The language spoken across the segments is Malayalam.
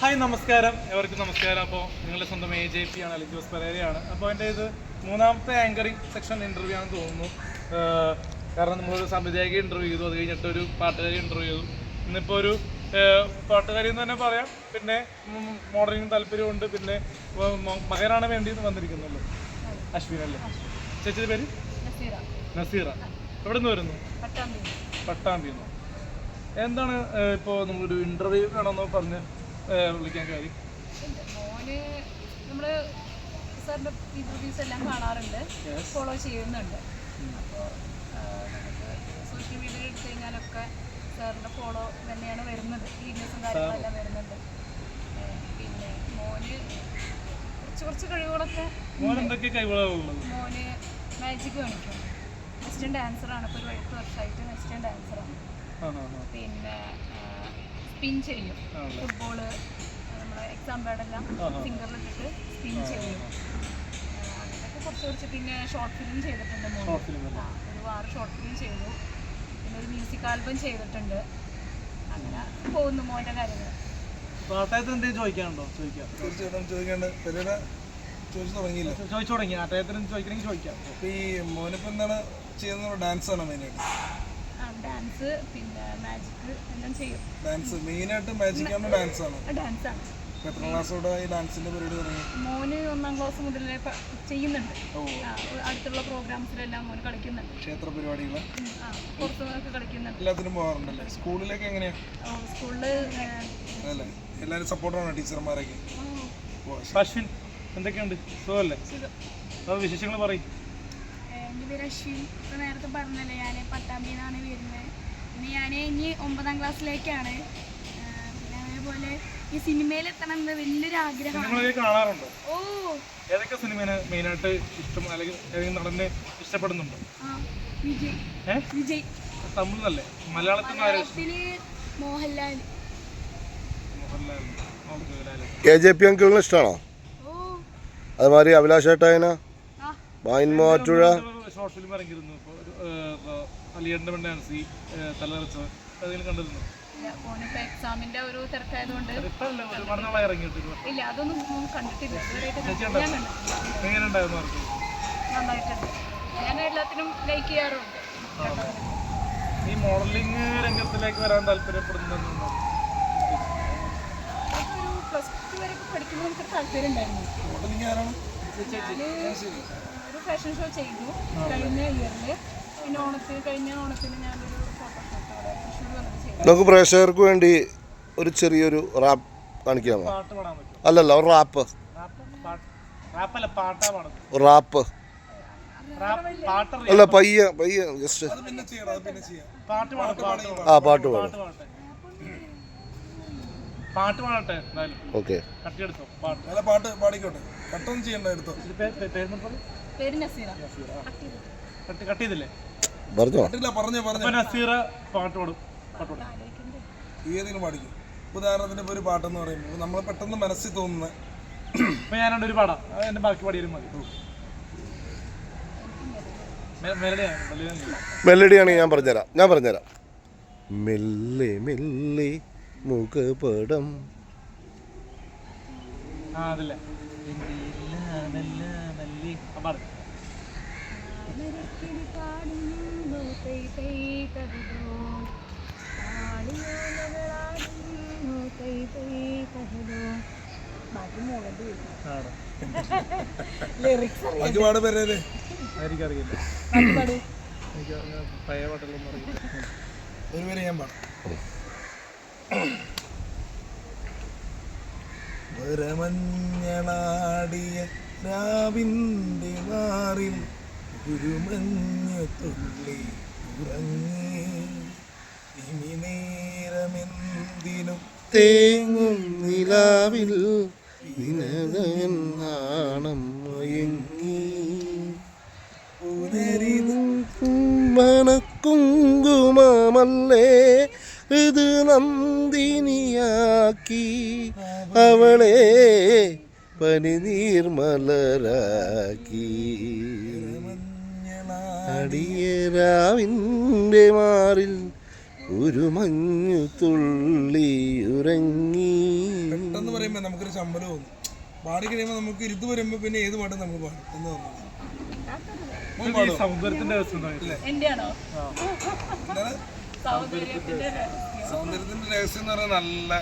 ഹായ് നമസ്കാരം. എവർക്കും നമസ്കാരം. അപ്പോൾ നിങ്ങളുടെ സ്വന്തം എ ജെ പി ആണ് അലിജോസ് പെരേരയാണ്. അപ്പോൾ എന്റെ ഇത് മൂന്നാമത്തെ ആങ്കറിങ് സെക്ഷൻ ഇന്റർവ്യൂ ആണെന്ന് തോന്നുന്നു. കാരണം നമ്മളൊരു സംവിധായക ഇന്റർവ്യൂ ചെയ്തു. അത് കഴിഞ്ഞിട്ട് ഒരു പാട്ടുകാരി ഇന്റർവ്യൂ ചെയ്തു. ഇന്നിപ്പോൾ ഒരു പാട്ടുകാരി എന്ന് തന്നെ പറയാം. പിന്നെ മോഡലിംഗ് താല്പര്യമുണ്ട് പിന്നെ മകനാണ് വേണ്ടി വന്നിരിക്കുന്നുള്ളൂ അശ്വിൻ അല്ലേ? ചേച്ചിയുടെ പേര്? നസീറ. എവിടെ നിന്ന് വരുന്നു? പട്ടാമ്പി. പട്ടാമ്പിന്ന് എന്താണ് ഇപ്പോൾ നമ്മളൊരു ഇന്റർവ്യൂ വേണമെന്ന് പറഞ്ഞ് വിളിക്കാൻ കാര്യം. മോന് നമ്മൾ സാറിന്റെ ഇന്റർവ്യൂസ് എല്ലാം കാണാറുണ്ട്. ഫോളോ ചെയ്യുന്നുണ്ട്. അപ്പോൾ നമുക്ക് സോഷ്യൽ മീഡിയയിൽ എടുത്തു കഴിഞ്ഞാലൊക്കെ സാറിന്റെ ഫോളോ തന്നെയാണ് വരുന്നത്. വീഡിയോസും കാര്യങ്ങളെല്ലാം വരുന്നുണ്ട്. പിന്നെ മോന് കുറച്ച് കുറച്ച് കഴിവുകളൊക്കെ മോന് മാജിക് കാണിക്കും. വെസ്റ്റേൺ ഡാൻസറാണ് ഇപ്പോൾ ഒരു എട്ട് വർഷമായിട്ട് വെസ്റ്റേൺ ഡാൻസറാണ് പിന്നെ സ്പിൻ ചെയ്യും? ഫുട്ബോൾ നമ്മുടെ എക്സാം പാഡെല്ലാം ഫിംഗറിലിട്ടിട്ട് സ്പിൻ ചെയ്യും. അങ്ങനെയൊക്കെ കുറച്ച് കുറച്ച്. പിന്നെ ഷോർട്ട് ഫിലിം ചെയ്തിട്ടുണ്ട് ആ, ഒരു ആറ് ഷോർട്ട് ഫിലിം ചെയ്തു. പിന്നെ ഒരു മ്യൂസിക് ആൽബം ചെയ്തിട്ടുണ്ട്. അങ്ങനെ പോകുന്നു മോന്റെ കാര്യങ്ങൾ. ചോദിക്കാനുണ്ടോ? ചോദിക്കാം. തീർച്ചയായിട്ടും ചോദിക്കേണ്ട. ചോദിച്ചു തുടങ്ങിയില്ല? ചോദിച്ചു തുടങ്ങി. ചോദിക്കണമെങ്കിൽ ചോദിക്കാം. അപ്പൊ ഈ മോനിപ്പോ എന്താണ് ചെയ്യുന്നത്? ഡാൻസ് ആണ് മെയിനായിട്ട് ഡാൻസ് പിന്നെ മാജിക് എല്ലാം ചെയ്യും. ഡാൻസ് മെയിനായിട്ട് മാജിക് ആണ് ഡാൻസ് ആണ്. ഡാൻസ് ആണ്. എത്ര ക്ലാസ്സോടെ ഈ ഡാൻസിന്റെ പരിപാടി തുടങ്ങി? മോന് ഒന്നാം ക്ലാസ് മുതൽ ചെയ്യുന്നുണ്ട്. ഓ. അടുത്തുള്ള പ്രോഗ്രാംസിലെല്ലാം മോന് കളിക്കുന്നുണ്ട്. ക്ഷേത്ര പരിപാടികൾ ഉം, ആ, പുറത്ത് നിന്നൊക്കെ കളിക്കുന്നുണ്ട്. എല്ലാത്തിനും പോകാറുണ്ടല്ലേ? സ്കൂളിലേക്ക് എങ്ങനെയാ? സ്കൂളിൽ അല്ലേ? എല്ലാവരും സപ്പോർട്ടാണ് ടീച്ചർമാരൊക്കെ? എന്തൊക്കെയുണ്ട്? സുഖമല്ലേ? വിശേഷങ്ങൾ പറയും. എന്റെ പേര് അശ്വിൻ. ഇപ്പോൾ നേരത്തെ പറഞ്ഞല്ലേ ഞാൻ പട്ടാമ്പിന്നാണ് വരുന്നത്. പിന്നെ ഞാൻ ഇനി ഒമ്പതാം ക്ലാസ്സിലേക്കാണ്. പിന്നെ അതേപോലെ ഈ സിനിമയിൽ എത്തണം എന്ന് വലിയൊരു ആഗ്രഹമാണ്. സിനിമകളൊക്കെ കാണാറുണ്ടോ? ഓ. ഏതൊക്കെ മെയിനായിട്ട് ഇഷ്ടം അല്ലെങ്കിൽ ഏതെങ്കിലും നടനെ ഇഷ്ടപ്പെടുന്നുണ്ടോ? വിജയ്. വിജയ്. മലയാളത്തിൽ മോഹൻലാൽ കെ ജെ പി അങ്കിളിന് ഇഷ്ടമാണോ ഓ. അതുമാതിരി അഭിലാഷ് ഏട്ടായന ആ മായിൻ മൂവാറ്റുഴ ഷോർട്ട് ഫിലിം ഇറങ്ങിയിരുന്നു. ഇപ്പോൾ ഒരു സി തലകറച്ച് അതെങ്കിലും കണ്ടിരുന്നു? എക്സാമിന്റെ ഒരു തിരക്കായതുകൊണ്ട് ഇല്ല അതൊന്നും കണ്ടിട്ടില്ല. ഞാൻ നന്നായിട്ടുണ്ട്. എല്ലാത്തിനും ലൈക്ക് ചെയ്യാറുണ്ട്. ഈ മോഡലിംഗ് രംഗത്തിലേക്ക് വരാൻ താല്പര്യപ്പെടുന്നുണ്ടെന്ന് ഒരു പ്ലസ് ടു വരെ പഠിക്കുമ്പോൾ എനിക്ക് താല്പര്യം ഉണ്ടായിരുന്നു ഫാഷൻ ഷോ ചെയ്തു കഴിഞ്ഞ ഇയറിൽ പിന്നെ ഓണത്തിന് കഴിഞ്ഞ ഓണത്തിന് ഞാനൊരു ഫോട്ടോഷൂട്ട് അവിടെ തൃശ്ശൂർ വന്നിട്ട് ചെയ്തു. നമുക്ക് പ്രേക്ഷകർക്ക് വേണ്ടി ഒരു ചെറിയൊരു റാപ്പ് കാണിക്കാമോ? പാട്ട് പാടാൻ പറ്റും അല്ലല്ല ഒരു റാപ്പ് റാപ്പ് പാട്ട് റാപ്പല്ല പാട്ടാ പാടുന്നത്. റാപ്പ് അല്ല പയ്യ പയ്യ ജസ്റ്റ് പിന്നെ ചെയ്യണം പിന്നെ ചെയ്യാം. പാട്ട് പാടും പാട്ട് പാടും. ആ പാട്ട് പാടും. പാട്ട് പാടട്ടെ. പാട്ട് പാടട്ടെ എന്തായാലും. ഓക്കെ. കട്ടിയെടുത്തോ പാട്ട്. നല്ല പാട്ട് പാടിക്കോട്ടെ. കട്ടൊന്നും ചെയ്യണ്ട എടുത്തോ? ഇത് പേ- പേ- പേര് പറഞ്ഞോ? പേര് നസീറ. കട്ട് കട്ട് ചെയ്തില്ലേ? പറഞ്ഞോ? പാട്ടില്ല പറഞ്ഞു പറഞ്ഞു. അപ്പൊ നസീറ പാട്ട് പാടും. പാട്ട് പാടും. ഏതെങ്കിലും പാടിക്കും. ഉദാഹരണത്തിന് ഇപ്പോൾ ഒരു പാട്ടെന്ന് പറയുമ്പോൾ നമ്മൾ പെട്ടെന്ന് മനസ്സിൽ തോന്നുന്ന അപ്പൊ ഞാനുണ്ട് ഒരു പാടാം. അത് എന്റെ ബാക്കി പാടിയാലും മതി. മെ- മെലഡിയാണ് മെലഡിയാണ് മെല്ലഡിയാണെങ്കിൽ ഞാൻ പറഞ്ഞുതരാം. ഞാൻ പറഞ്ഞുതരാം. മെല്ലെ മെല്ലെ മുഖപടം പാട്. എനിക്കറിയില്ല. പഴയ അറിയില്ല. ഒരു പേര് ഞാൻ പാടാം. വരമഞ്ഞളാടിയ രാവിന്റെ മാറിൽ ഗുരുമഞ്ഞ തുള്ളി ഉറങ്ങി. ഇനി നേരമെന്തിനും തേങ്ങും നിലാവിൽ നിനകൻ നാണം മയങ്ങി. നന്ദിനിയാക്കി അവളെ പനിനീർമലരാക്കി അടിയരാവിന്റെ മാറിൽ ഒരു മഞ്ഞു തുള്ളി ഉറങ്ങി. പെട്ടെന്ന് പറയുമ്പോൾ നമുക്കൊരു ശമ്പളം തോന്നും. പാടി കഴിയുമ്പോൾ നമുക്ക് ഇരുത്ത് വരുമ്പോൾ പിന്നെ ഏത് പാട്ടും നമുക്ക് പാടും. എന്ന് പറഞ്ഞു ഈ സൗന്ദര്യത്തിന്റെ സൗന്ദര്യത്തിന്റെ രഹസ്യം. എന്ന് പറഞ്ഞാൽ നല്ല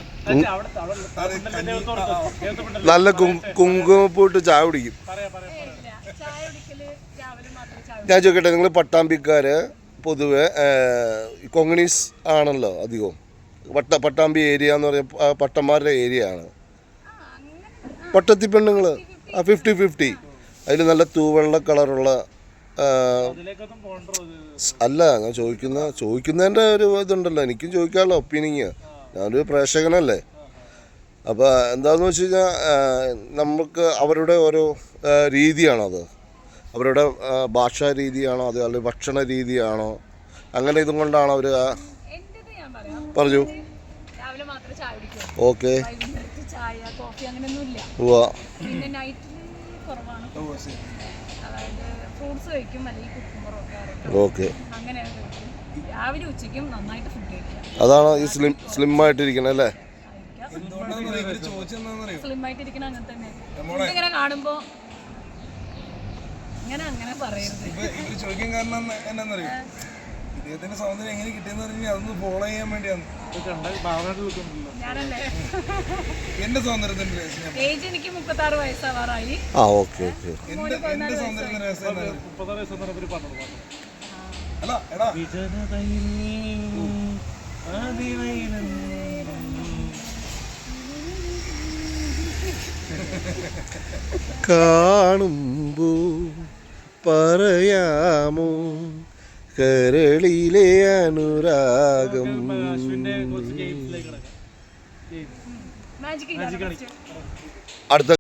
നല്ല കുങ്കുമപ്പൂട്ട് ചായ കുടിക്കും. ഞാൻ ചോദിക്കട്ടെ നിങ്ങൾ പട്ടാമ്പിക്കാര് പൊതുവെ കൊങ്ങണീസ് ആണല്ലോ അധികവും. പട്ട പട്ടാമ്പി ഏരിയ എന്ന് പറഞ്ഞ പട്ടന്മാരുടെ ഏരിയ ആണ്. പട്ടത്തി പെണ്ണുങ്ങൾ ആ ഫിഫ്റ്റി ഫിഫ്റ്റി അതിൽ നല്ല തൂവെള്ള കളറുള്ള അല്ല ഞാൻ ചോദിക്കുന്ന ചോദിക്കുന്നതിന്റെ ഒരു ഇതുണ്ടല്ലോ എനിക്കും ചോദിക്കാമല്ലോ ഒപ്പീനിങ് ഞാനൊരു പ്രേക്ഷകനല്ലേ. അപ്പോൾ എന്താണെന്ന് വെച്ച് കഴിഞ്ഞാൽ നമുക്ക് അവരുടെ ഓരോ രീതിയാണോ രീതിയാണത് അവരുടെ ഭാഷാ രീതിയാണോ അത് അല്ലെങ്കിൽ ഭക്ഷണ രീതിയാണോ? അങ്ങനെ ഇതും കൊണ്ടാണ് അവർ എന്റേത് ഞാൻ പറയാം. പറഞ്ഞു. ഓക്കെ. ഉവ്വ. ഫ്രൂട്ട്സ് കഴിക്കും അല്ലെങ്കിൽ കുക്കുമ്പറോ ഓക്കെ. അങ്ങനെയാണ് കഴിക്കും രാവിലെ ഉച്ചയ്ക്കും നന്നായിട്ട് ഫുഡ് കഴിക്കാം അതാണ് ഈ സ്ലിം സ്ലിം ആയിട്ടിരിക്കണം അല്ലേ സ്ലിം ആയിട്ടിരിക്കണം അങ്ങനെ തന്നെ. ഫുഡ് ഇങ്ങനെ കാണുമ്പോ ഇങ്ങനെ അങ്ങനെ പറയരുത്. ചോദിക്കാൻ കാരണം എന്നാ- എന്നാന്നറിയോ ഇദ്ദേഹത്തിന്റെ സൗന്ദര്യം എങ്ങനെ കിട്ടിയെന്ന് പറഞ്ഞാൽ അതൊന്ന് ഫോളോ ചെയ്യാൻ വേണ്ടിയാണ്. എന്റെ സൗന്ദര്യത്തിന്റെ രഹസ്യം ഞാൻ ഏജ് എനിക്ക് മുപ്പത്തി ആറ് വയസ്സാവാറായി. ആ ഓക്കെ ഓക്കെ. എന്റെ എന്റെ സൗന്ദര്യത്തിന്റെ രഹസ്യം അല്ല എടാ. കാണുമ്പോ പറയാമോ? കരളിലെ അനുരാഗം. അടുത്ത